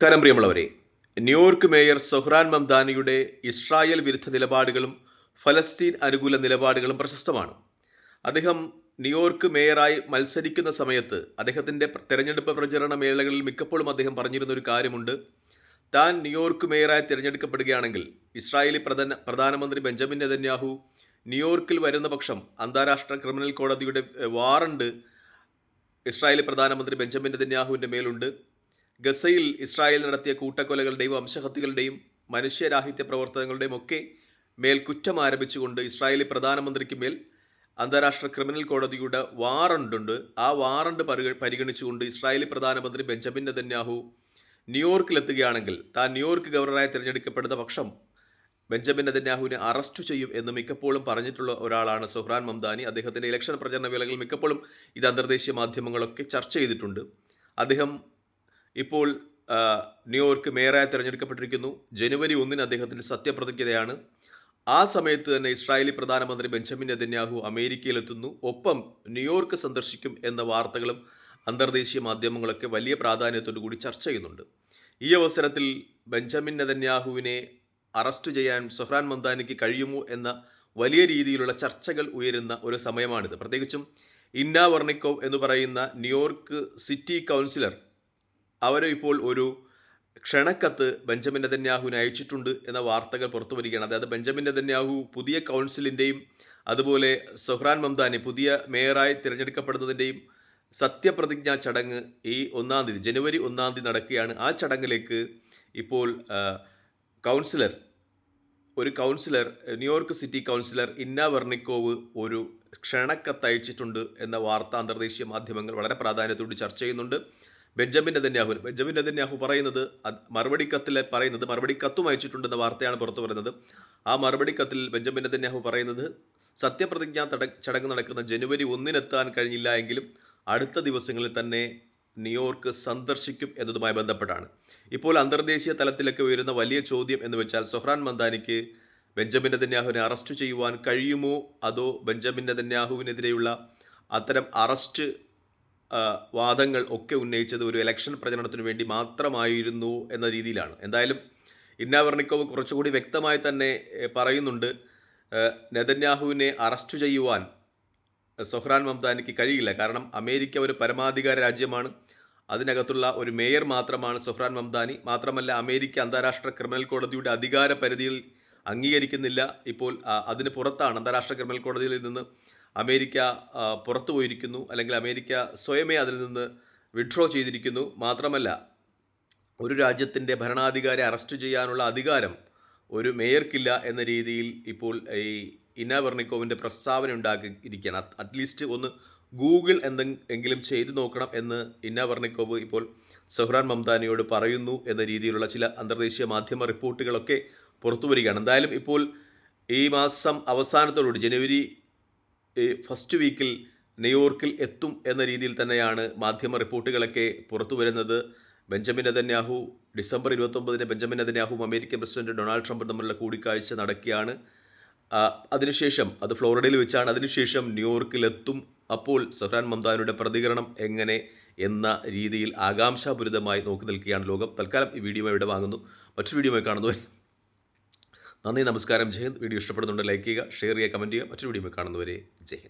നമസ്കാരം പ്രിയമുള്ളവരെ New York mayor Zohran മംദാനിയുടെ ഇസ്രായേൽ വിരുദ്ധ നിലപാടുകളും ഫലസ്തീൻ അനുകൂല നിലപാടുകളും പ്രശസ്തമാണ്. അദ്ദേഹം ന്യൂയോർക്ക് മേയറായി മത്സരിക്കുന്ന സമയത്ത് അദ്ദേഹത്തിന്റെ തെരഞ്ഞെടുപ്പ് പ്രചരണ മേളകളിൽ മിക്കപ്പോഴും അദ്ദേഹം പറഞ്ഞിരുന്ന ഒരു കാര്യമുണ്ട്. താൻ ന്യൂയോർക്ക് മേയറായി തിരഞ്ഞെടുക്കപ്പെടുകയാണെങ്കിൽ ഇസ്രായേലി പ്രധാന പ്രധാനമന്ത്രി ബെഞ്ചമിൻ നെതന്യാഹു ന്യൂയോർക്കിൽ വരുന്ന പക്ഷം അന്താരാഷ്ട്ര ക്രിമിനൽ കോടതിയുടെ വാറണ്ട് ഇസ്രായേലി പ്രധാനമന്ത്രി ബെഞ്ചമിൻ നെതന്യാഹുവിന്റെ മേലുണ്ട്. ഗസയിൽ ഇസ്രായേൽ നടത്തിയ കൂട്ടക്കൊലകളുടെയും വംശഹത്യകളുടെയും മനുഷ്യരാഹിത്യ പ്രവർത്തനങ്ങളുടെയും ഒക്കെ മേൽ കുറ്റം ആരംഭിച്ചുകൊണ്ട് ഇസ്രായേലി പ്രധാനമന്ത്രിക്ക് മേൽ അന്താരാഷ്ട്ര ക്രിമിനൽ കോടതിയുടെ വാറണ്ടുണ്ട്. ആ വാറണ്ട് പരിഗ പരിഗണിച്ചുകൊണ്ട് ഇസ്രായേലി പ്രധാനമന്ത്രി ബെഞ്ചമിൻ നെതന്യാഹു ന്യൂയോർക്കിലെത്തുകയാണെങ്കിൽ താൻ ന്യൂയോർക്ക് ഗവർണറായി തിരഞ്ഞെടുക്കപ്പെടുന്ന പക്ഷം ബെഞ്ചമിൻ നെതന്യാഹുവിനെ അറസ്റ്റ് ചെയ്യും എന്ന് മിക്കപ്പോഴും പറഞ്ഞിട്ടുള്ള ഒരാളാണ് സുഹ്റാൻ മംദാനി. അദ്ദേഹത്തിന്റെ ഇലക്ഷൻ പ്രചരണ വേളകളിൽ മിക്കപ്പോഴും ഇത് അന്തർദേശീയ മാധ്യമങ്ങളൊക്കെ ചർച്ച ചെയ്തിട്ടുണ്ട്. അദ്ദേഹം ഇപ്പോൾ ന്യൂയോർക്ക് മേയറായി തിരഞ്ഞെടുക്കപ്പെട്ടിരിക്കുന്നു. ജനുവരി ഒന്നിന് അദ്ദേഹത്തിന്റെ സത്യപ്രതിജ്ഞതയാണ്. ആ സമയത്ത് തന്നെ ഇസ്രായേലി പ്രധാനമന്ത്രി ബെഞ്ചമിൻ നെതന്യാഹു അമേരിക്കയിലെത്തുന്നു. ഒപ്പം ന്യൂയോർക്ക് സന്ദർശിക്കും എന്ന വാർത്തകളും അന്തർദേശീയ മാധ്യമങ്ങളൊക്കെ വലിയ പ്രാധാന്യത്തോടു കൂടി ചർച്ച ചെയ്യുന്നുണ്ട്. ഈ അവസരത്തിൽ ബെഞ്ചമിൻ നെതന്യാഹുവിനെ അറസ്റ്റ് ചെയ്യാൻ സൊഹ്റാൻ മന്ദാനിക്ക് കഴിയുമോ എന്ന വലിയ രീതിയിലുള്ള ചർച്ചകൾ ഉയരുന്ന ഒരു സമയമാണിത്. പ്രത്യേകിച്ചും ഇന്ന വർണിക്കോവ് എന്ന് പറയുന്ന ന്യൂയോർക്ക് സിറ്റി കൗൺസിലർ അവർ ഇപ്പോൾ ഒരു ക്ഷണക്കത്ത് ബെഞ്ചമിൻ നെതന്യാഹുവിന് അയച്ചിട്ടുണ്ട് എന്ന വാർത്തകൾ പുറത്തു വരികയാണ്. അതായത് ബെഞ്ചമിൻ നെതന്യാഹു പുതിയ കൗൺസിലിന്റെയും അതുപോലെ സൊഹ്റാൻ മംദാനി പുതിയ മേയറായി തിരഞ്ഞെടുക്കപ്പെടുന്നതിന്റെയും സത്യപ്രതിജ്ഞാ ചടങ്ങ് ഈ ഒന്നാം തീയതി ജനുവരി ഒന്നാം തീയതി നടക്കുകയാണ്. ആ ചടങ്ങിലേക്ക് ഇപ്പോൾ കൗൺസിലർ ഒരു കൗൺസിലർ ന്യൂയോർക്ക് സിറ്റി കൗൺസിലർ ഇന്ന വെർണിക്കോവ് ഒരു ക്ഷണക്കത്തയച്ചിട്ടുണ്ട് എന്ന വാർത്ത അന്തർദേശീയ മാധ്യമങ്ങൾ വളരെ പ്രാധാന്യത്തോട് ചർച്ച ചെയ്യുന്നുണ്ട്. ബെഞ്ചമിൻ നെതന്യാഹു ബെഞ്ചമിൻ നെതന്യാഹു പറയുന്നത് മറുപടി കത്തിൽ പറയുന്നത് മറുപടി കത്തും അയച്ചിട്ടുണ്ടെന്ന വാർത്തയാണ് പുറത്തു വരുന്നത്. ആ മറുപടി കത്തിൽ ബെഞ്ചമിൻ നെതന്യാഹു പറയുന്നത് സത്യപ്രതിജ്ഞാ ചടങ്ങ് നടക്കുന്ന ജനുവരി ഒന്നിനെത്താൻ കഴിഞ്ഞില്ല എങ്കിലും അടുത്ത ദിവസങ്ങളിൽ തന്നെ ന്യൂയോർക്ക് സന്ദർശിക്കും എന്നതുമായി ബന്ധപ്പെട്ടാണ്. ഇപ്പോൾ അന്തർദേശീയ തലത്തിലൊക്കെ ഉയരുന്ന വലിയ ചോദ്യം എന്ന് വെച്ചാൽ സൊഹ്റാൻ മന്ദാനിക്ക് ബെഞ്ചമിൻ നെതന്യാഹുവിനെ അറസ്റ്റ് ചെയ്യുവാൻ കഴിയുമോ? അതോ ബെഞ്ചമിൻ നെതന്യാഹുവിനെതിരെയുള്ള അത്തരം അറസ്റ്റ് വാദങ്ങൾ ഒക്കെ ഉന്നയിച്ചത് ഒരു ഇലക്ഷൻ പ്രചരണത്തിന് വേണ്ടി മാത്രമായിരുന്നു എന്ന രീതിയിലാണ്. എന്തായാലും ഇന്നാവർണിക്കോവ് കുറച്ചുകൂടി വ്യക്തമായി തന്നെ പറയുന്നുണ്ട്. നെതന്യാഹുവിനെ അറസ്റ്റ് ചെയ്യുവാൻ സൊഹ്റാൻ മംദാനിക്ക് കഴിയില്ല. കാരണം അമേരിക്ക ഒരു പരമാധികാര രാജ്യമാണ്. അതിനകത്തുള്ള ഒരു മേയർ മാത്രമാണ് സൊഹ്റാൻ മംദാനി. മാത്രമല്ല അമേരിക്ക അന്താരാഷ്ട്ര ക്രിമിനൽ കോടതിയുടെ അധികാര പരിധിയിൽ അംഗീകരിക്കുന്നില്ല. ഇപ്പോൾ അതിന് പുറത്താണ് അന്താരാഷ്ട്ര ക്രിമിനൽ കോടതിയിൽ നിന്ന് അമേരിക്ക പുറത്തു പോയിരിക്കുന്നു. അല്ലെങ്കിൽ അമേരിക്ക സ്വയമേ അതിൽ നിന്ന് വിഡ്രോ ചെയ്തിരിക്കുന്നു. മാത്രമല്ല ഒരു രാജ്യത്തിന്റെ ഭരണാധികാരി അറസ്റ്റ് ചെയ്യാനുള്ള അധികാരം ഒരു മേയർക്കില്ല എന്ന രീതിയിൽ ഇപ്പോൾ ഈ ഇന്ന വെർണിക്കോവിന്റെ പ്രസ്താവന ഉണ്ടാക്കിയിരിക്കുകയാണ് അറ്റ്ലീസ്റ്റ് ഒന്ന് ഗൂഗിൾ എന്തെങ്കിലും ചെയ്തു നോക്കണം എന്ന് ഇന്ന വെർണിക്കോവ് ഇപ്പോൾ സൊഹ്റാൻ മംതാനിയോട് പറയുന്നു എന്ന രീതിയിലുള്ള ചില അന്തർദേശീയ മാധ്യമ റിപ്പോർട്ടുകളൊക്കെ പുറത്തു വരികയാണ്. എന്തായാലും ഇപ്പോൾ ഈ മാസം അവസാനത്തോടുകൂടി ജനുവരി ഫസ്റ്റ് വീക്കിൽ ന്യൂയോർക്കിൽ എത്തും എന്ന രീതിയിൽ തന്നെയാണ് മാധ്യമ റിപ്പോർട്ടുകളൊക്കെ പുറത്തു വരുന്നത്. ബെഞ്ചമിൻ നെതന്യാഹു ഡിസംബർ ഇരുപത്തൊമ്പതിന് ബെഞ്ചമിൻ നെതന്യാഹുവും അമേരിക്കൻ പ്രസിഡന്റ് ഡൊണാൾഡ് ട്രംപും തമ്മിലുള്ള കൂടിക്കാഴ്ച നടക്കുകയാണ്. അതിനുശേഷം അത് ഫ്ലോറിഡയിൽ വെച്ചാണ് അതിനുശേഷം ന്യൂയോർക്കിലെത്തും അപ്പോൾ സഫ്രാൻ മംദാനിയുടെ പ്രതികരണം എങ്ങനെ എന്ന രീതിയിൽ ആകാംക്ഷാപൂരിതമായി നോക്കി നിൽക്കുകയാണ് ലോകം. തൽക്കാലം ഈ വീഡിയോ ഇവിടെ വാങ്ങുന്നു. മറ്റൊരു വീഡിയോ കാണുന്നവരെ നന്ദി നമസ്കാരം. ജയ് വീഡിയോ ഇഷ്ടപ്പെടുന്നുണ്ട് ലൈക്ക് ചെയ്യുക ഷെയർ ചെയ്യുക കമന്റ് ചെയ്യുക. മറ്റൊരു വീഡിയോ കാണുന്നവരെ ജയ്